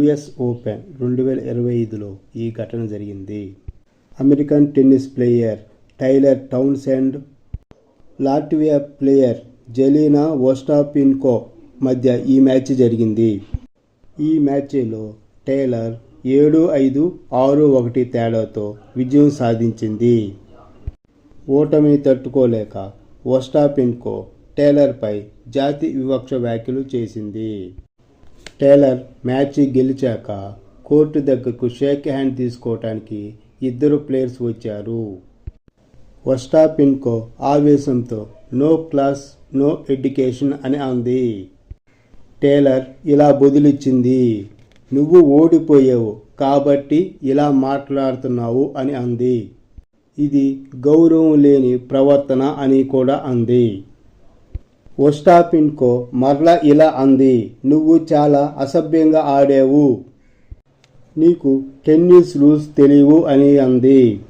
US open రెండు వేల ఇరవై ఐదులో ఈ ఘటన జరిగింది. American tennis player Taylor Townsend Latvia player Jelena Ostapenko మధ్య ఈ మ్యాచ్ జరిగింది. ఈ మ్యాచ్లో టైలర్ ఏడు ఐదు ఆరు ఒకటి తేడాతో విజయం సాధించింది. ఓటమిని తట్టుకోలేక ఓస్టాపిన్కో టైలర్పై జాతి వివక్ష వ్యాఖ్యలు చేసింది. టేలర్ మ్యాచ్ గెలిచాక కోర్టు దగ్గరకు షేక్ హ్యాండ్ తీసుకోవటానికి ఇద్దరు ప్లేయర్స్ వచ్చారు. వస్టాపిన్కో ఆవేశంతో నో క్లాస్ నో ఎడ్యుకేషన్ అని అంది. టేలర్ ఇలా బదులిచ్చింది. నువ్వు ఓడిపోయావు కాబట్టి ఇలా మాట్లాడుతున్నావు అని అంది. ఇది గౌరవం లేని ప్రవర్తన అని కూడా అంది. ఓస్టాపిన్కో మరలా ఇలా అంది నువ్వు చాలా అసభ్యంగా ఆడావు. నీకు టెన్నిస్ రూల్స్ తెలియవు అని అంది.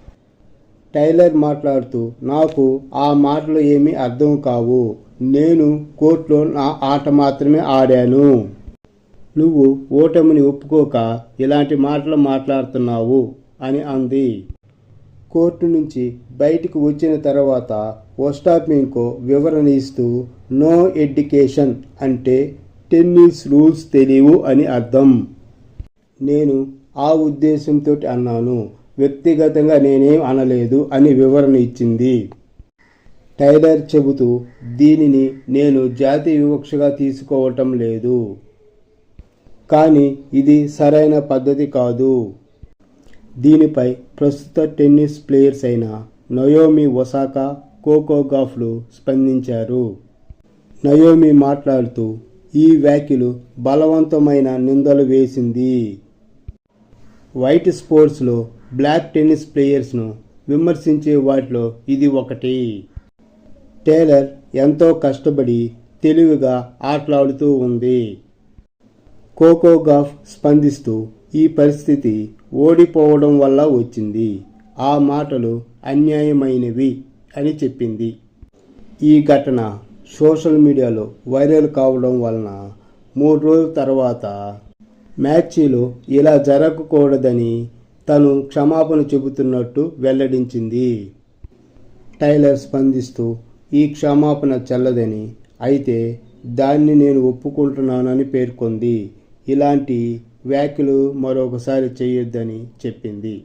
టైలర్ మాట్లాడుతూ నాకు ఆ మాటలు ఏమీ అర్థం కావు. నేను కోర్టులో నా ఆట మాత్రమే ఆడాను. నువ్వు ఓటమిని ఒప్పుకోక ఇలాంటి మాటలు మాట్లాడుతున్నావు అని అంది. కోర్టు నుంచి బయటకు వచ్చిన తర్వాత ఓస్టాపింకో వివరణ ఇస్తూ నో ఎడ్యుకేషన్ అంటే టెన్నిస్ రూల్స్ తెలియవు అని అర్థం. నేను ఆ ఉద్దేశంతో అన్నాను. వ్యక్తిగతంగా నేనేం అనలేదు అని వివరణ ఇచ్చింది. టైలర్ చెబుతూ దీనిని నేను జాతి వివక్షగా తీసుకోవటం లేదు. కానీ ఇది సరైన పద్ధతి కాదు. దీనిపై ప్రస్తుత టెన్నిస్ ప్లేయర్స్ అయిన నయోమి ఒసాకా కోకో గాఫ్లు స్పందించారు. నయోమి మాట్లాడుతూ ఈ వ్యాఖ్యలు బలవంతమైన నిందలు వేసింది. వైట్ స్పోర్ట్స్లో బ్లాక్ టెన్నిస్ ప్లేయర్స్ను విమర్శించే వాటిలో ఇది ఒకటి. టేలర్ ఎంతో కష్టపడి తెలివిగా ఆటలాడుతూ ఉంది. కోకో గాఫ్ స్పందిస్తూ ఈ పరిస్థితి ఓడిపోవడం వల్ల వచ్చింది. ఆ మాటలు అన్యాయమైనవి అని చెప్పింది. ఈ ఘటన సోషల్ మీడియాలో వైరల్ కావడం వలన మూడు రోజుల తర్వాత మ్యాచ్లో ఇలా జరగకూడదని తను క్షమాపణ చెబుతున్నట్టు వెల్లడించింది. టైలర్ స్పందిస్తూ ఈ క్షమాపణ చెల్లదని. అయితే దాన్ని నేను ఒప్పుకుంటున్నానని పేర్కొంది. ఇలాంటి వ్యాఖ్యలు మరొకసారి చేయొద్దని చెప్పింది.